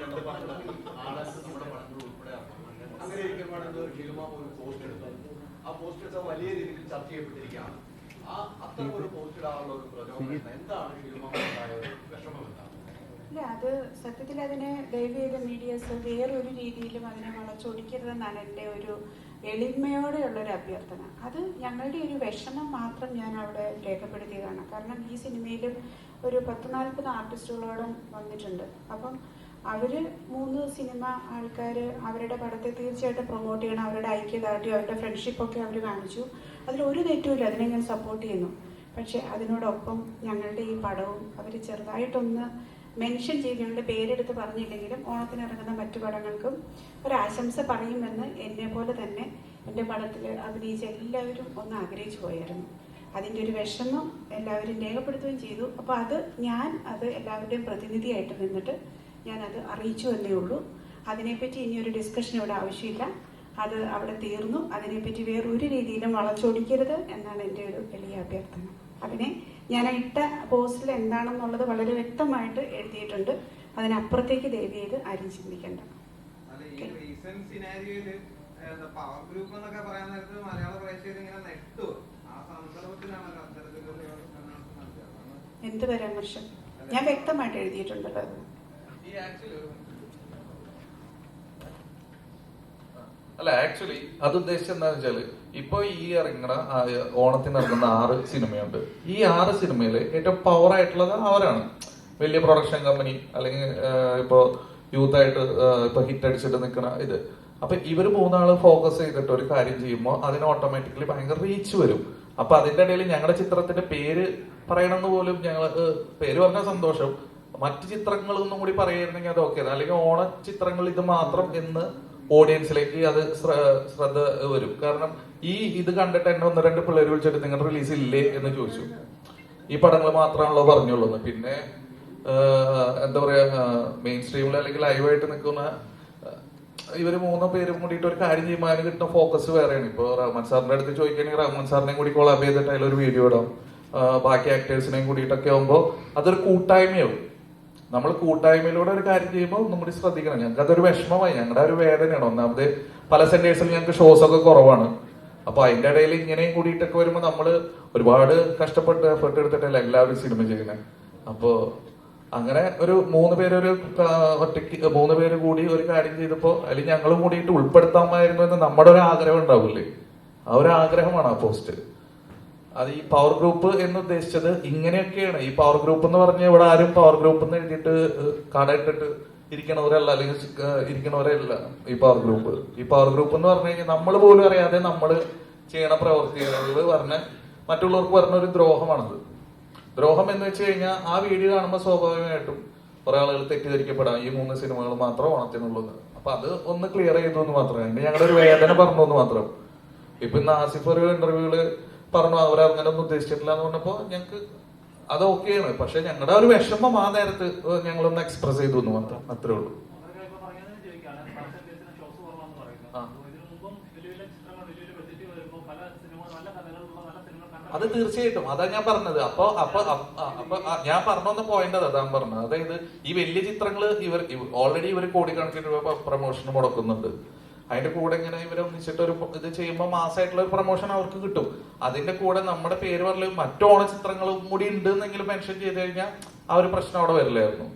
രണ്ട് നമ്മുടെ ഉൾപ്പെടെ അങ്ങനെ ഇരിക്കുമ്പോഴാണ് ഇന്ന് ഷിൽമ ഒരു പോസ്റ്റ് എടുത്തത്. ആ പോസ്റ്റ് എടുത്ത വലിയ രീതിയിൽ ചർച്ച ചെയ്യപ്പെട്ടിരിക്കുകയാണ്. ആ അത്തരം ഒരു പോസ്റ്റ് ഇടാനുള്ള ഒരു പ്രചോദനം എന്താണ് ഷിൽമ ഉണ്ടായ ഒരു വിഷമം എന്താണ്? ഇല്ല അത് സത്യത്തിൽ അതിനെ ദയവ് ചെയ്ത മീഡിയസ് വേറൊരു രീതിയിലും അതിനെ വളച്ചൊടിക്കരുതെന്നാണ് എന്റെ ഒരു എളിമയോടെയുള്ള ഒരു അഭ്യർത്ഥന. അത് ഞങ്ങളുടെ ഒരു വിഷമം മാത്രം ഞാൻ അവിടെ രേഖപ്പെടുത്തിയതാണ്. കാരണം ഈ സിനിമയിലും ഒരു പത്ത് നാൽപ്പത് ആർട്ടിസ്റ്റുകളോടും വന്നിട്ടുണ്ട്. അപ്പം അവർ മൂന്ന് സിനിമ ആൾക്കാർ അവരുടെ പടത്തെ തീർച്ചയായിട്ടും പ്രൊമോട്ട് ചെയ്യണം. അവരുടെ ഐക്യദാർഢ്യം അവരുടെ ഫ്രണ്ട്ഷിപ്പൊക്കെ അവർ കാണിച്ചു. അതിൽ ഒരു തെറ്റുമില്ല അതിനെ ഞാൻ സപ്പോർട്ട് ചെയ്യുന്നു. പക്ഷേ അതിനോടൊപ്പം ഞങ്ങളുടെ ഈ പടവും അവർ ചെറുതായിട്ടൊന്ന് മെൻഷൻ ചെയ്ത് ഞങ്ങളുടെ പേരെടുത്ത് പറഞ്ഞില്ലെങ്കിലും ഓണത്തിന് ഇറങ്ങുന്ന മറ്റു പടങ്ങൾക്കും ഒരാശംസ പറയുമെന്ന് എന്നെ പോലെ തന്നെ എന്റെ പടത്തിൽ അഭിനയിച്ച എല്ലാവരും ഒന്ന് ആഗ്രഹിച്ചു പോയായിരുന്നു. അതിന്റെ ഒരു വിഷമം എല്ലാവരും രേഖപ്പെടുത്തുകയും ചെയ്തു. അപ്പോൾ അത് ഞാൻ അത് എല്ലാവരുടെയും പ്രതിനിധിയായിട്ട് നിന്നിട്ട് ഞാനത് അറിയിച്ചു എന്നേ ഉള്ളൂ. അതിനെപ്പറ്റി ഇനി ഒരു ഡിസ്കഷൻ ഇവിടെ ആവശ്യമില്ല. അത് അവിടെ തീർന്നു. അതിനെപ്പറ്റി വേറൊരു രീതിയിലും വളച്ചൊടിക്കരുത് എന്നാണ് എന്റെ ഒരു വലിയ അഭ്യർത്ഥന. അതിനെ ഞാൻ ഇട്ട പോസ്റ്റിൽ എന്താണെന്നുള്ളത് വളരെ വ്യക്തമായിട്ട് എഴുതിയിട്ടുണ്ട്. അതിനപ്പുറത്തേക്ക് ദയവ് ചെയ്ത് ആരും ചിന്തിക്കേണ്ട. പവർ ഗ്രൂപ്പ് എന്നൊക്കെ പറയാൻ നേരത്ത് മലയാള പ്രേക്ഷകർ ഇങ്ങനെ നെട്ടു. ആ എന്ത് പരാമർശം? ഞാൻ വ്യക്തമായിട്ട് എഴുതിയിട്ടുണ്ടല്ലോ അല്ല ആക്ച്വലി അത് ഉദ്ദേശിച്ചത് എന്താന്ന് വെച്ചാൽ ഇപ്പൊ ഈ ഇറങ്ങുന്ന ഓണത്തിന് ഇറങ്ങുന്ന ആറ് സിനിമയുണ്ട്. ഈ ആറ് സിനിമയിൽ ഏറ്റവും പവർ ആയിട്ടുള്ളത് അവരാണ്. വലിയ പ്രൊഡക്ഷൻ കമ്പനി അല്ലെങ്കിൽ ഇപ്പോ യൂത്ത് ആയിട്ട് ഇപ്പൊ ഹിറ്റ് അടിച്ചിട്ട് നിൽക്കുന്ന ഇത്. അപ്പൊ ഇവർ മൂന്നാൾ ഫോക്കസ് ചെയ്തിട്ട് ഒരു കാര്യം ചെയ്യുമ്പോൾ അതിന് ഓട്ടോമാറ്റിക്കലി ഭയങ്കര റീച്ച് വരും. അപ്പൊ അതിന്റെ ഇടയിൽ ഞങ്ങളുടെ ചിത്രത്തിന്റെ പേര് പറയണമെന്ന് പോലും ഞങ്ങൾ പേര് പറഞ്ഞ സന്തോഷം. മറ്റു ചിത്രങ്ങളൊന്നും കൂടി പറയായിരുന്നെങ്കിൽ അത് ഓക്കെ അല്ലെങ്കിൽ ഓണ ചിത്രങ്ങൾ ഇത് മാത്രം എന്ന് ഓഡിയൻസിലേക്ക് അത് ശ്രദ്ധ വരും. കാരണം ഈ ഇത് കണ്ടിട്ട് എന്നെ ഒന്ന് രണ്ട് പിള്ളേർ വിളിച്ചിട്ട് നിങ്ങളുടെ റിലീസ് ഇല്ലേ? എന്ന് ചോദിച്ചു. ഈ പടങ്ങൾ മാത്രമാണല്ലോ പറഞ്ഞുള്ളൂ. പിന്നെ എന്താ പറയാ മെയിൻ സ്ട്രീമിൽ അല്ലെങ്കിൽ ലൈവായിട്ട് നിൽക്കുന്ന ഇവർ മൂന്ന് പേരും കൂടിയിട്ട് ഒരു കാര്യം ചെയ്യുമ്പോൾ അതിന് കിട്ടുന്ന ഫോക്കസ് വേറെയാണ്. ഇപ്പൊ റഹ്മാൻ സാറിന്റെ അടുത്ത് ചോദിക്കുകയാണെങ്കിൽ റഹ്മാൻ സാറിനെയും കൂടി കൊളാബ് ചെയ്തിട്ട് അതിലൊരു വീഡിയോ ഇടാം. ബാക്കി ആക്ടേഴ്സിനെയും കൂടിയിട്ടൊക്കെ ആകുമ്പോൾ അതൊരു കൂട്ടായ്മയാവും. നമ്മൾ കൂട്ടായ്മയിലൂടെ ഒരു കാര്യം ചെയ്യുമ്പോൾ കൂടി ശ്രദ്ധിക്കണം. ഞങ്ങൾക്ക് അതൊരു വിഷമമായി. ഞങ്ങളുടെ ഒരു വേദനയാണ്. ഒന്നാമത് പല സെന്റേഴ്സിൽ ഞങ്ങൾക്ക് ഷോസ് ഒക്കെ കുറവാണ്. അപ്പൊ അതിന്റെ ഇടയിൽ ഇങ്ങനെയും കൂടിയിട്ടൊക്കെ വരുമ്പോൾ നമ്മൾ ഒരുപാട് കഷ്ടപ്പെട്ട് എഫേർട്ട് എടുത്തിട്ടല്ല എല്ലാവരും സിനിമ ചെയ്യുന്നത് അപ്പോ അങ്ങനെ ഒരു മൂന്ന് പേരൊരു ഒറ്റയ്ക്ക് മൂന്ന് പേര് കൂടി ഒരു കാര്യം ചെയ്തപ്പോൾ അതിൽ ഞങ്ങളും കൂടിയിട്ട് ഉൾപ്പെടുത്താമായിരുന്നു എന്ന് നമ്മുടെ ഒരു ആഗ്രഹം ഉണ്ടാവില്ലേ? ആ ഒരു ആഗ്രഹമാണ് ആ പോസ്റ്റ് അത് ഈ പവർ ഗ്രൂപ്പ് എന്ന് ഉദ്ദേശിച്ചത് ഇങ്ങനെയൊക്കെയാണ്. ഈ പവർ ഗ്രൂപ്പ് എന്ന് പറഞ്ഞ ഇവിടെ ആരും പവർ ഗ്രൂപ്പ് എന്ന് എഴുതിയിട്ട് കടയിട്ടിട്ട് ഇരിക്കണവരല്ല അല്ലെങ്കിൽ ഇരിക്കണവരല്ല ഈ പവർ ഗ്രൂപ്പ് ഈ പവർ ഗ്രൂപ്പ് എന്ന് പറഞ്ഞു കഴിഞ്ഞാൽ നമ്മൾ പോലും അറിയാതെ നമ്മൾ ചെയ്യണ പ്രവർത്തികൾ പറഞ്ഞ മറ്റുള്ളവർക്ക് പറഞ്ഞ ഒരു ദ്രോഹമാണത്. ദ്രോഹം എന്ന് വെച്ച് കഴിഞ്ഞാൽ ആ വീഡിയോ കാണുമ്പോൾ സ്വാഭാവികമായിട്ടും കുറെ ആളുകൾ തെറ്റിദ്ധരിക്കപ്പെടാം. ഈ മൂന്ന് സിനിമകൾ മാത്രം ഓണത്തിനുള്ളത്. അപ്പൊ അത് ഒന്ന് ക്ലിയർ ചെയ്തു എന്ന് മാത്രമേ. ഞങ്ങളുടെ ഒരു വേദന പറഞ്ഞു എന്ന് മാത്രം. ഇപ്പൊ ഇന്ന് ആസിഫ് ഒരു ഇന്റർവ്യൂവിൽ പറഞ്ഞു അവർ അങ്ങനെ ഒന്നും ഉദ്ദേശിച്ചിട്ടില്ല എന്ന് പറഞ്ഞപ്പോ ഞങ്ങൾക്ക് അത് ഓക്കെയാണ് പക്ഷെ ഞങ്ങളുടെ ഒരു വിഷമം ആ നേരത്ത് ഞങ്ങളൊന്ന് എക്സ്പ്രസ് ചെയ്തു എന്ന് മാത്രം അത്രേ ഉള്ളൂ. അത് തീർച്ചയായിട്ടും. അതാ ഞാൻ പറഞ്ഞത്. അപ്പൊ അപ്പൊ അപ്പൊ ഞാൻ പറഞ്ഞൊന്ന് പോയിന്റ് അതാ ഞാൻ പറഞ്ഞത്. അതായത് ഈ വലിയ ചിത്രങ്ങൾ ഇവർ ഓൾറെഡി ഇവർ കോടിക്കണക്കിന് രൂപ പ്രൊമോഷന് മുടക്കുന്നുണ്ട്. അതിന്റെ കൂടെ ഇങ്ങനെ ഇവർ ഒന്നിച്ചിട്ട് ഒരു ഇത് ചെയ്യുമ്പോൾ മാസമായിട്ടുള്ള ഒരു പ്രൊമോഷൻ അവർക്ക് കിട്ടും. അതിന്റെ കൂടെ നമ്മുടെ പേര് പറഞ്ഞ മറ്റു ഓണചിത്രങ്ങളും കൂടി ഉണ്ട് എന്നെങ്കിലും മെൻഷൻ ചെയ്ത് കഴിഞ്ഞാൽ ആ ഒരു പ്രശ്നം അവിടെ വരില്ലായിരുന്നു.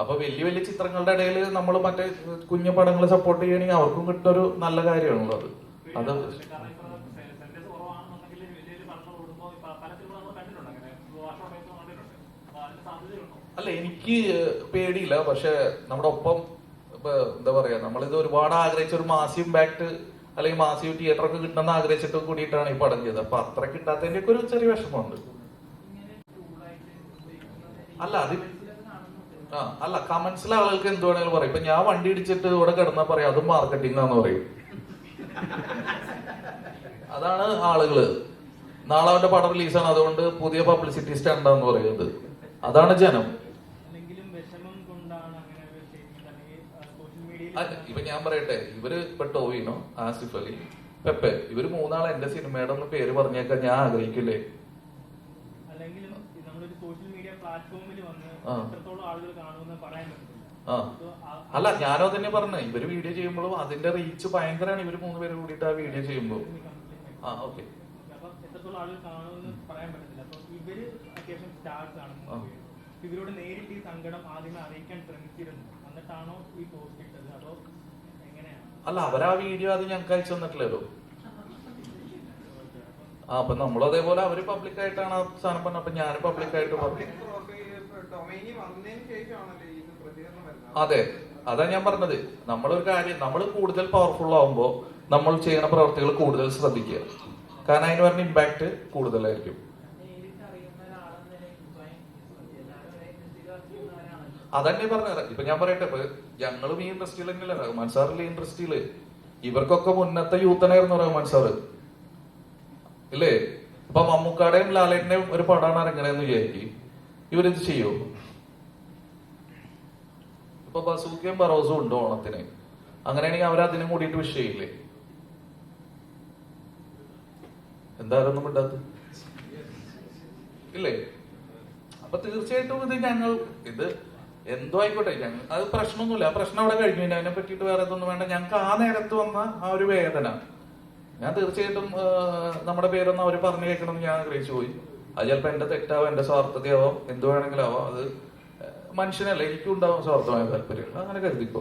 അപ്പൊ വലിയ വലിയ ചിത്രങ്ങളുടെ ഇടയിൽ നമ്മൾ മറ്റേ കുഞ്ഞു പടങ്ങൾ സപ്പോർട്ട് ചെയ്യണമെങ്കിൽ അവർക്കും കിട്ടുന്ന ഒരു നല്ല കാര്യമാണല്ലോ അത്. അത് അല്ല എനിക്ക് പേടിയില്ല. പക്ഷെ നമ്മുടെ ഒപ്പം എന്താ പറയാ നമ്മളിത് ഒരുപാട് ആഗ്രഹിച്ച ഒരു മാസി ഇമ്പാക്ട് അല്ലെങ്കിൽ മാസി ഒക്കെ കിട്ടണമെന്ന് ആഗ്രഹിച്ചിട്ട് കൂടിയിട്ടാണ് ഈ പടം ചെയ്തത്. അപ്പൊ അത്ര കിട്ടാത്തതിന്റെ ഒക്കെ ഒരു ചെറിയ വിഷമമുണ്ട്. അല്ല അത് ആ അല്ല കമന്റ്സിലെ ആളുകൾക്ക് എന്ത് വേണമെങ്കിലും പറയും. ഇപ്പൊ ഞാൻ വണ്ടി ഇടിച്ചിട്ട് ഇവിടെ കിടന്നാ പറയാം അതും മാർക്കറ്റിംഗ് ആണെന്ന് പറയും. അതാണ് ആളുകൾ. നാളെ അവന്റെ പടം റിലീസാണ് അതുകൊണ്ട് പുതിയ പബ്ലിസിറ്റി സ്റ്റാൻഡാന്ന് പറയുന്നത്. അതാണ് ജനം അല്ലെങ്കിലും വിഷമം കൊണ്ടാണ് അങ്ങനെ ഒരു സ്റ്റേറ്റ്മെന്റ് അല്ലെങ്കിൽ സോഷ്യൽ മീഡിയയിൽ അല്ല, ഇപ്പൊ ഞാൻ പറയട്ടെ ഇവർ ഇപ്പൊ ടോവിനോ ആസിഫ് അലി പെപ്പെ ഇവർ മൂന്നാൾ എന്റെ സിനിമയുടെ ഒന്ന് പേര് പറഞ്ഞേക്കാൻ ഞാൻ ആഗ്രഹിക്കില്ലേ? അല്ല ഞാനോ തന്നെ പറഞ്ഞു ഇവർ വീഡിയോ ചെയ്യുമ്പോഴും അതിന്റെ റീച്ച് ഭയങ്കരമാണ് ഇവർ മൂന്ന് പേര് കൂടിയിട്ട് ആ വീഡിയോ ചെയ്യുമ്പോൾ ആ ഓക്കെ ഇവരോട് നേരിട്ട് ഈ സങ്കടം ആദ്യമേ അറിയിക്കാൻ ശ്രമിച്ചിരുന്നു. അല്ല അവരാ വീഡിയോ അത് ഞങ്ങൾക്ക് അയച്ചു തന്നിട്ടില്ലല്ലോ ആ അപ്പൊ നമ്മളും അതേപോലെ അവർ പബ്ലിക് ആയിട്ടാണ് ആ സാധനം പറഞ്ഞത്. അപ്പൊ ഞാൻ പബ്ലിക് ആയിട്ട് പറഞ്ഞു അതെ അതാ ഞാൻ പറഞ്ഞത്. നമ്മളൊരു കാര്യം നമ്മൾ കൂടുതൽ പവർഫുൾ ആവുമ്പോൾ നമ്മൾ ചെയ്യുന്ന പ്രവർത്തികൾ കൂടുതൽ ശ്രദ്ധിക്കുക. കാരണം അതിന് പറഞ്ഞ ഇമ്പാക്ട് കൂടുതലായിരിക്കും. അതന്നെ പറഞ്ഞത്. ഇപ്പൊ ഞാൻ പറയട്ടെ ഇപ്പൊ ഞങ്ങളും ഈ ഇൻഡസ്ട്രിയിൽ തന്നെയല്ല? റഹ്മാൻ സാറിലെ ഇൻഡസ്ട്രിയിൽ ഇവർക്കൊക്കെ മുന്നത്തെ യൂത്തനായിരുന്നു റഹ്മാൻ സാറ്. ഇല്ലേ? ഇപ്പൊ മമ്മൂക്കാടെയും ലാലേട്ടന്റെയും ഒരു പടമാണ് ഇറങ്ങണെന്ന് വിചാരിക്കും. ഇവരിത് ചെയ്യോ? ഇപ്പൊ ബസൂക്കയും ബറോസും ഉണ്ട് ഓണത്തിന്. അങ്ങനെയാണെങ്കിൽ അവർ അതിനും കൂടിയിട്ട് വിഷയമില്ലേ എന്തായാലും ഇണ്ടാത്ത ഇല്ലേ? അപ്പൊ തീർച്ചയായിട്ടും ഇത് ഞങ്ങൾ ഇത് എന്തോ ആയിക്കോട്ടെ. ഞങ്ങൾ അത് പ്രശ്നമൊന്നുമില്ല. ആ പ്രശ്നം അവിടെ കഴിഞ്ഞു. അതിനെ പറ്റിയിട്ട് വേറെ ഇതൊന്നും വേണ്ട. ഞങ്ങൾക്ക് ആ നേരത്ത് വന്ന ആ ഒരു വേദന. ഞാൻ തീർച്ചയായിട്ടും നമ്മുടെ പേരൊന്നും അവർ പറഞ്ഞു കേൾക്കണമെന്ന് ഞാൻ ആഗ്രഹിച്ചു പോയി. അത് ചിലപ്പോൾ എന്റെ തെറ്റാവോ എന്റെ സ്വാർത്ഥതയാവോ എന്ത് വേണമെങ്കിലും ആവോ അത് മനുഷ്യനല്ല. എനിക്കും ഉണ്ടാവും സ്വാർത്ഥമായ താല്പര്യം അങ്ങനെ കരുതിക്കോ.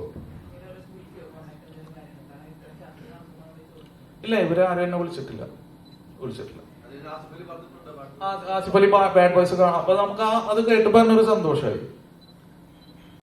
ഇല്ല ഇവരാരും എന്നെ വിളിച്ചിട്ടില്ല. വിളിച്ചിട്ടില്ല. ആസിഫ് അലി ബാഡ് ബോയ്സ് കാണാം. അപ്പൊ നമുക്ക് ആ- അത് കേട്ടപ്പോ ഒരു സന്തോഷമായി